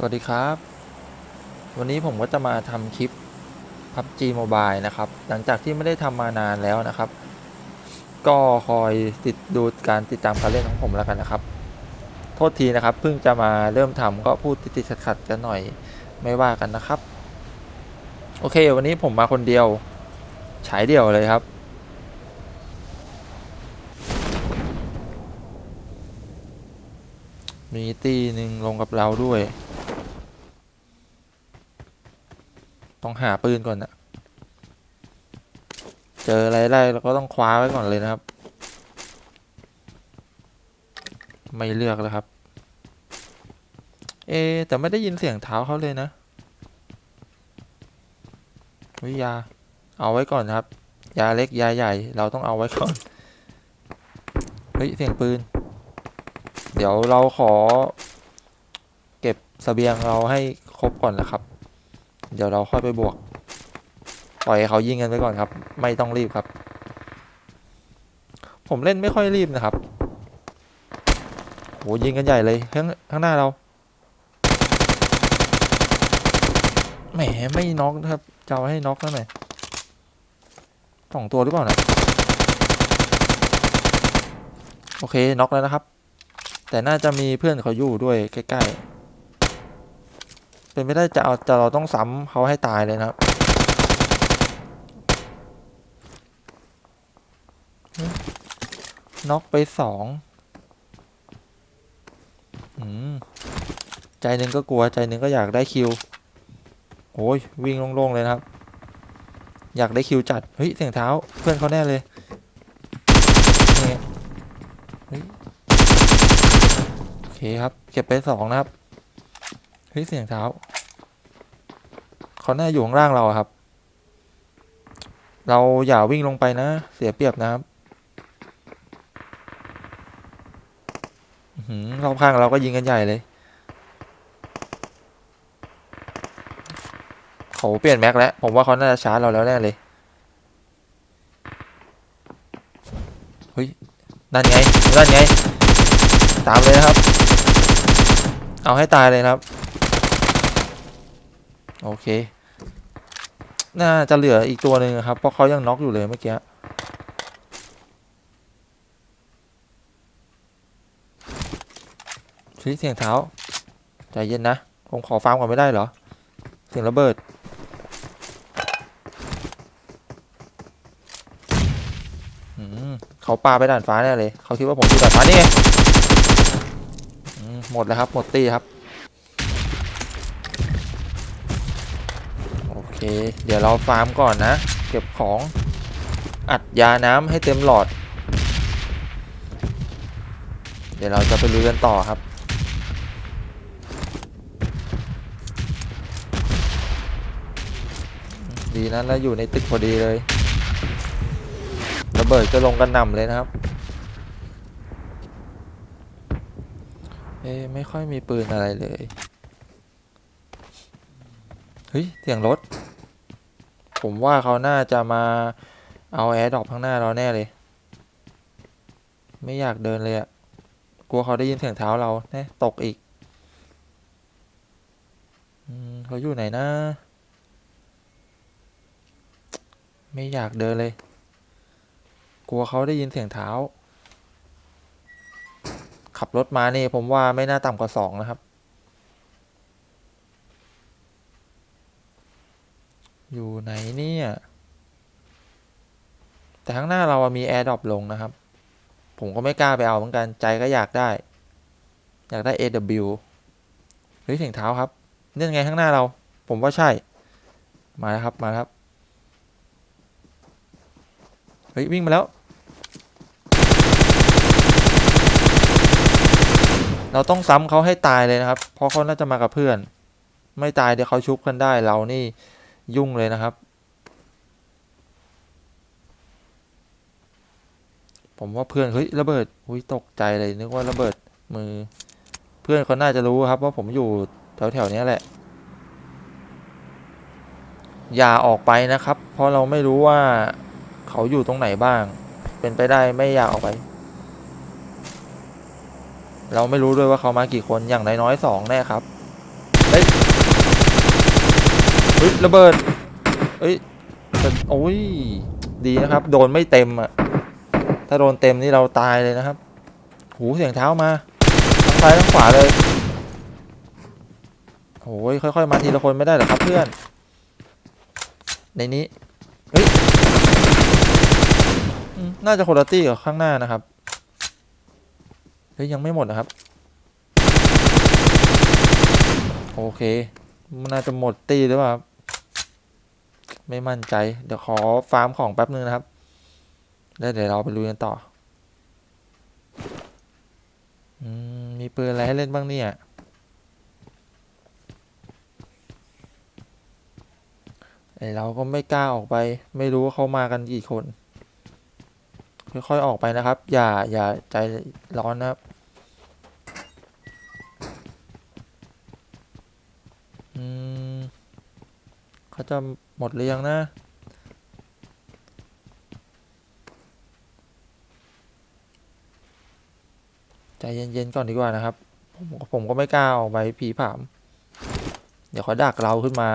สวัสดีครับ วันนี้ผมก็จะมาทำคลิป PUBG Mobile นะครับ หลังจากที่ไม่ได้ทำมานานแล้วนะครับ ก็คอยติดดูการติดตามการเล่นของผมแล้วกันนะครับ โทษทีนะครับ เพิ่งจะมาเริ่มทำก็พูดติดๆขัดๆกันหน่อยไม่ว่ากันนะครับ โอเค วันนี้ผมมาคนเดียวฉายเดี่ยวเลยครับมีตีหนึ่งลงกับเราด้วย ต้องหาปืนก่อนนะเจออะไรได้เราก็ต้องคว้าไว้ก่อนเลยนะครับ ไม่เลือกแล้วครับ เอ แต่ไม่ได้ยินเสียงเท้าเขาเลยนะ วิยา เอาไว้ก่อนครับ ยาเล็กยาใหญ่ เราต้องเอาไว้ก่อน เฮ้ย เสียงปืน เดี๋ยวเราขอ เก็บสเสบียงเราให้ครบก่อนนะครับ เดี๋ยวเราค่อยไปบวก ปล่อยให้เขายิงกันไปก่อนครับ ไม่ต้องรีบครับ ผมเล่นไม่ค่อยรีบนะครับโหยิงกันใหญ่เลยข้างข้างหน้าเราแหมไม่น็อกครับจะเอาให้น็อกนั่นหนสองตัวหรือเปล่านะโอเคน็อกแล้วนะครับ แต่น่าจะมีเพื่อนเขาอยู่ด้วยใกล้ๆ เป็นไม่ได้จะเอาจะเราต้องซ้ำเขาให้ตายเลยนะครับน็อกไปสองอืมใจหนึ่งก็กลัวใจหนึ่งก็อยากได้คิวโอ้ยวิ่งโล่งๆเลยนะครับ อยากได้คิวจัด เฮ้ยเสียงเท้าเพื่อนเขาแน่เลยเฮ้ยโอเคครับ เก็บไปสองนะครับ ฮ้ยเสียงเท้าเขาน่าอยู่ข้างล่างเราครับ เราอย่าวิ่งลงไปนะ เสียเปรียบนะครับหือรอบข้างเราก็ยิงกันใหญ่เลย เขาเปลี่ยนแม็กแล้ว ผมว่าเขาน่าจะชาร์จเราแล้วแน่เลย เฮ้ย นั่นไง นั่นไง ตามเลยนะครับ เอาให้ตายเลยนะครับ โอเค น่าจะเหลืออีกตัวหนึ่งครับ เพราะเขายังน็อกอยู่เลยเมื่อกี้ชี้เสียงเท้า ใจเย็นนะ ผมขอฟาร์มก่อนไม่ได้เหรอ เสียงระเบิดอืมเขาปาไปด่านฟ้าแน่เลย เขาคิดว่าผมอยู่ด่านฟ้านี่ไงหมดแล้วครับ หมดตีครับ โอ เค เดี๋ยวเราฟาร์มก่อนนะ เก็บของ อัดยาน้ำให้เต็มหลอด เดี๋ยวเราจะไปลุยกันต่อครับ ดีนะแล้วอยู่ในตึกพอดีเลยระเบิดก็ลงกันนำเลยนะครับ เอ๊ไม่ค่อยมีปืนอะไรเลย เฮ้ย เสียงรถ ผมว่าเขาน่าจะมาเอาแอร์ดรอปข้างหน้าเราแน่เลย ไม่อยากเดินเลยอะกลัวเขาได้ยินเสียงเท้าเราแน่ตกอีกอเขาอยู่ไหนนะ ไม่อยากเดินเลย กลัวเขาได้ยินเสียงเท้า ขับรถมานี่ผมว่าไม่น่าต่ำกว่าสองนะครับ อยู่ไหนเนี่ยแต่ข้างหน้าเรามีแอร์ดรอปลงนะครับ ผมก็ไม่กล้าไปเอาเหมือนกันใจก็อยากได้ อยากได้ AW เฮ้ยเสียงเท้าครับนี่ไงข้างหน้าเรา ผมว่าใช่ มาแล้วครับมาแล้วครับเฮ้ยวิ่งมาแล้ว เราต้องซ้ำเขาให้ตายเลยนะครับ เพราะเขาน่าจะมากับเพื่อน ไม่ตายเดี๋ยวเขาชุบกันได้เรานี่ ยุ่งเลยนะครับ ผมว่าเพื่อนเฮ้ยระเบิดอุ้ยตกใจเลยนึกว่าระเบิดมือ เพื่อนเขาน่าจะรู้ครับว่าผมอยู่แถวแถวๆนี้แหละ อย่าออกไปนะครับ เพราะเราไม่รู้ว่าเขาอยู่ตรงไหนบ้าง เป็นไปได้ไม่อยากออกไป เราไม่รู้ด้วยว่าเขามากี่คนอย่างน้อยๆสองแน่ครับ ได้ เฮ้ยระเบิดเอ้ยโอ้ยดีนะครับ โดนไม่เต็มอะถ้าโดนเต็มนี่เราตายเลยนะครับ หูเสียงเท้ามาทั้งซ้ายทั้งขวาเลยโอ้ยค่อยๆมาทีละคนไม่ได้เหรอครับเพื่อน ในนี้เฮ้ยน่าจะคนละตี้กับข้างหน้านะครับเฮ้ยยังไม่หมดนะครับ โอเค มันน่าจะหมดตี้หรือเปล่าครับ ไม่มั่นใจ เดี๋ยวขอฟาร์มของแป๊บนึงนะครับ แล้วเดี๋ยวเราไปลุยกันต่อ อืม มีปืนอะไรให้เล่นบ้างเนี่ย ไอเราก็ไม่กล้าออกไป ไม่รู้ว่าเขามากันกี่คน ค่อยๆออกไปนะครับ อย่า อย่าใจร้อนนะครับเขาจะ หมดหรือยังนะ ใจเย็นๆก่อนดีกว่านะครับ ผมผมก็ไม่กล้าออกไปผีผาม เดี๋ยวเขาดักเราขึ้นมา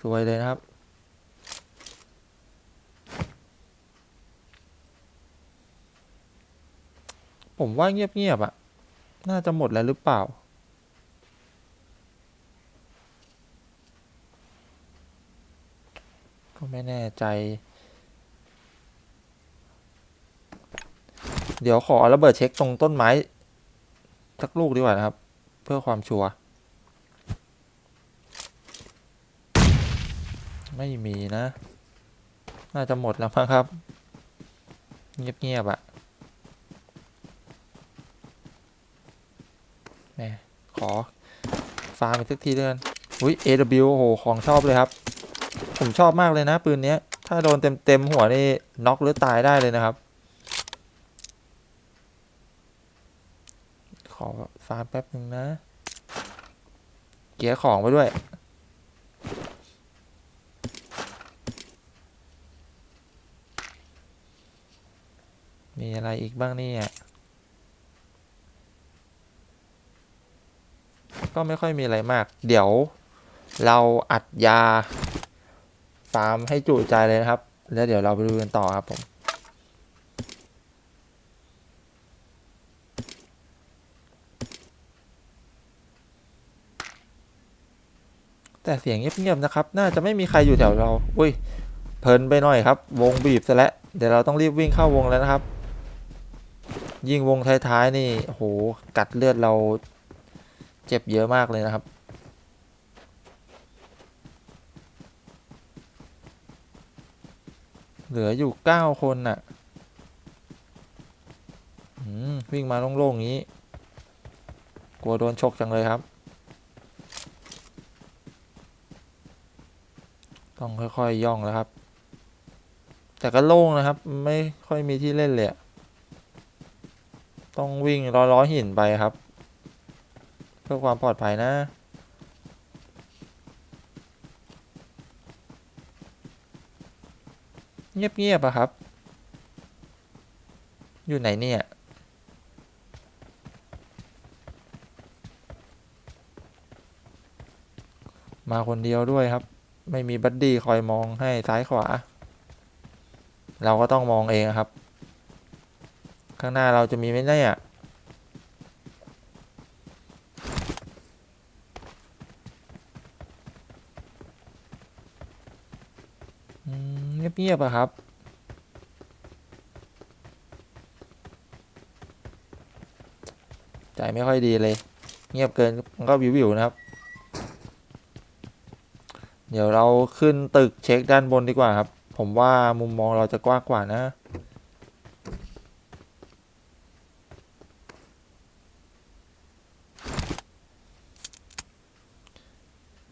สวยเลยนะครับผมว่าเงียบๆอะ่ะ น่าจะหมดแล้วหรือเปล่า ไม่แน่ใจ เดี๋ยวขอระเบิดเช็คตรงต้นไม้สักลูกดีกว่านะครับ เพื่อความชัวร์ไม่มีนะ น่าจะหมดแล้วมั้งครับ เงียบๆอะ่ะแหมขอฟาร์มอีกสักทีเดือนอุ้ย AW โอ้โหของชอบเลยครับ ผมชอบมากเลยนะ ปืนเนี้ยถ้าโดนเต็มๆหัวนี่น็อกหรือตายได้เลยนะครับ ขอฟาร์มแป๊บหนึ่งนะ เกียร์ของไปด้วย มีอะไรอีกบ้างเนี่ยก็ไม่ค่อยมีอะไรมาก เดี๋ยวเราอัดยา ฟาร์มให้จุใจเลยนะครับ แล้วเดี๋ยวเราไปดูกันต่อครับผม แต่เสียงเงียบๆนะครับ น่าจะไม่มีใครอยู่แถวเรา อุ้ย เพลินไปหน่อยครับ วงบีบซะแล้วเดี๋ยวเราต้องรีบวิ่งเข้าวงแล้วนะครับ ยิ่งวงท้ายๆนี่โอ้โหกัดเลือดเรา เจ็บเยอะมากเลยนะครับ เหลืออยู่เก้าคนน่ะวิ่งมาโล่งๆงี้ กลัวโดนชกจังเลยครับ ต้องค่อยๆย่องแล้วครับ แต่ก็โล่งนะครับ ไม่ค่อยมีที่เล่นเลยต้องวิ่งล้อๆหินไปครับ เพื่อความปลอดภัยนะ เงียบๆอะครับ อยู่ไหนเนี่ย มาคนเดียวด้วยครับ ไม่มีบัดดี้คอยมองให้ซ้ายขวา เราก็ต้องมองเองครับ ข้างหน้าเราจะมีไหมเนี่ยอืม เงียบๆอะครับ ใจไม่ค่อยดีเลย เงียบเกินมันก็วิวๆนะครับ เดี๋ยวเราขึ้นตึกเช็คด้านบนดีกว่าครับ ผมว่ามุมมองเราจะกว้างกว่านะ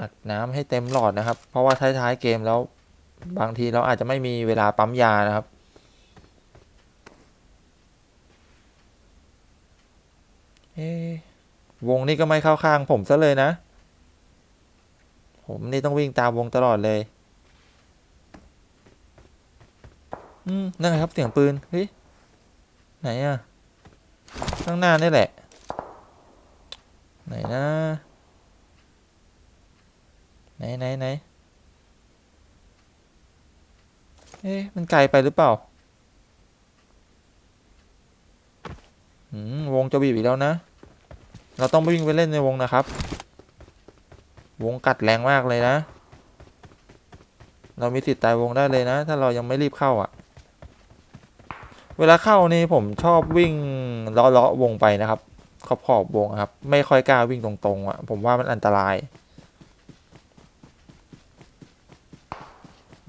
อัดน้ำให้เต็มหลอดนะครับ เพราะว่าท้ายๆเกมแล้ว บางทีเราอาจจะไม่มีเวลาปั๊มยานะครับ เอวงนี้ก็ไม่เข้าข้างผมซะเลยนะ ผมนี่ต้องวิ่งตามวงตลอดเลย อืม นั่นไงครับเสียงปืน เฮ้ย ไหนอะข้างหน้านี่แหละ ไหนนะ ไหนไหนไหน เอ๊ะ มันไกลไปหรือเปล่า อืม วงจะบีบอีกแล้วนะ เราต้องไปวิ่งไปเล่นในวงนะครับ วงกัดแรงมากเลยนะ เรามีสิทธิ์ตายวงได้เลยนะ ถ้าเรายังไม่รีบเข้าอะ่ะ เวลาเข้านี่ผมชอบวิ่งเลาะๆวงไปนะครับ ขอบขอบๆวงครับ ไม่ค่อยกล้าวิ่งตรงๆอะ่ะ ผมว่ามันอันตราย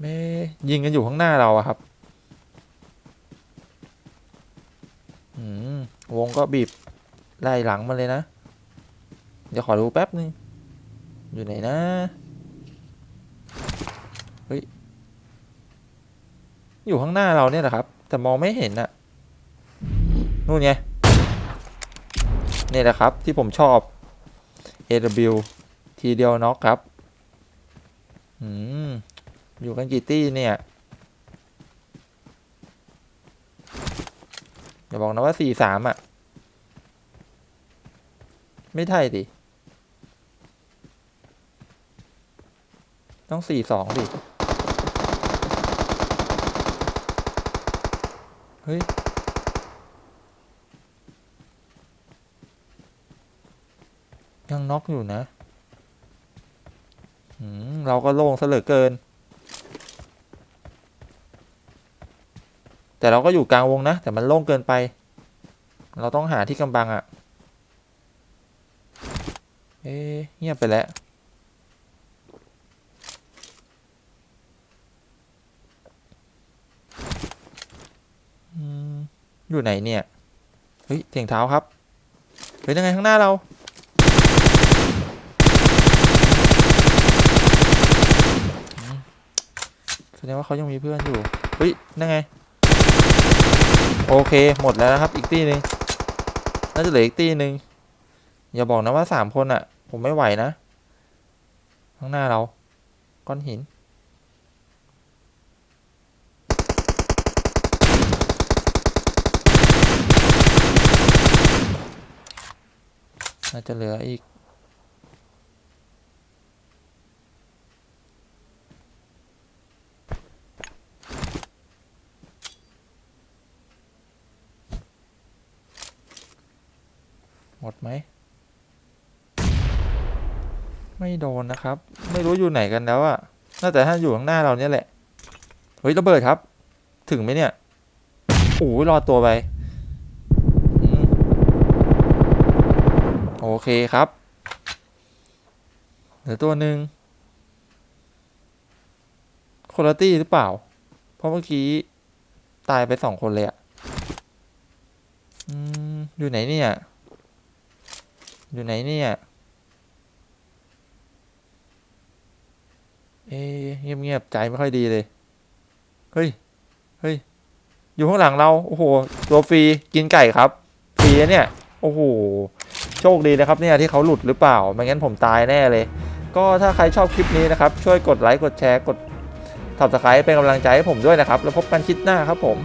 ไม่ยิงกันอยู่ข้างหน้าเราอะครับอืมวงก็บีบไล่หลังมาเลยนะ เดี๋ยวขอดูแป๊บนึง อยู่ไหนนะ เฮ้ย อยู่ข้างหน้าเราเนี่ยแหละครับ แต่มองไม่เห็นอะนู่นไง นี่แหละครับที่ผมชอบ AW ทีเดียวน็อกครับ อืม อยู่กันกี่ตี้เนี่ยอย่าบอกนะว่าสี่สามอะ ไม่ใช่ดิ ต้องสี่สองดิ เฮ้ยยังน็อกอยู่นะ เราก็โล่งเหลือเกิน แต่เราก็อยู่กลางวงนะ แต่มันโล่งเกินไป เราต้องหาที่กำบังอะ่ะ เอ๊เงียบไปแล้วอยู่ไหนเนี่ย เฮ้ยเสียงเท้าครับ เฮ้ยยังไงข้างหน้าเรา แสดงว่าเขายังมีเพื่อนอยู่ เฮ้ยนั่นไง โอเคหมดแล้วนะครับ อีกตีหนึ่งน่าจะเหลืออีกตีหนึ่งอย่าบอกนะว่าสามคนอะ่ะ ผมไม่ไหวนะ ข้างหน้าเรา ก้อนหิน น่าจะเหลืออีก หมดไหม ไม่ โดนนะครับ ไม่รู้อยู่ไหนกันแล้วอะน่าแต่ถ้าอยู่ข้างหน้าเราเนี่ยแหละ เฮ้ยระเบิดครับ ถึงไหมเนี่ยโอ้ยรอตัวไปโอเคครับ เหลือตัวหนึ่งคนละตี้หรือเปล่า เพราะเมื่อกี้ตายไปสองคนเลยอะอยู่ไหนเนี่ย อยู่ไหนเนี่ย เอ๊ะเงียบๆใจไม่ค่อยดีเลย เฮ้ย เฮ้ย อยู่ข้างหลังเรา โอ้โห ตัวฟรี กินไก่ครับ ฟรีเนี่ย โอ้โห โชคดีนะครับเนี่ยที่เขาหลุดหรือเปล่า ไม่งั้นผมตายแน่เลย ก็ถ้าใครชอบคลิปนี้นะครับ ช่วยกดไลค์ กดแชร์ กด subscribe เป็นกำลังใจให้ผมด้วยนะครับ แล้วพบกันคลิปหน้าครับผม